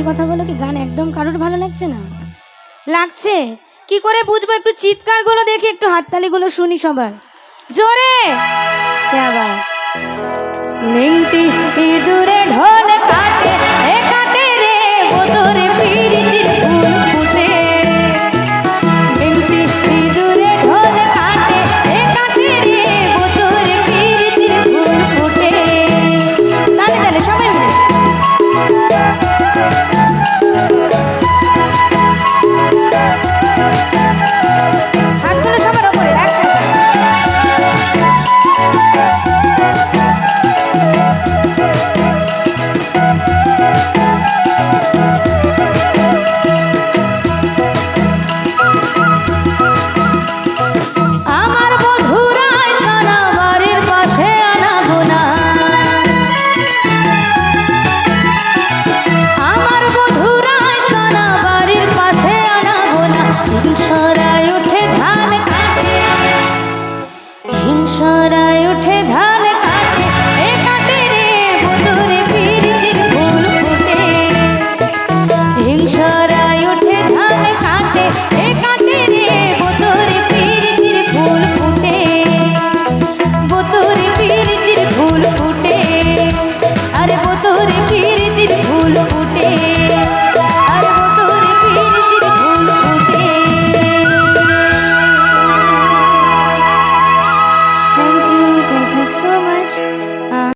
সত্যি কথা বলো কি? গান একদম কারোর ভালো লাগছে না? লাগছে? কি করে বুঝব? একটু চিৎকারগুলো দেখি, একটু হাততালি গুলো শুনি সবার। জোরে! নেংটি ইঁদুর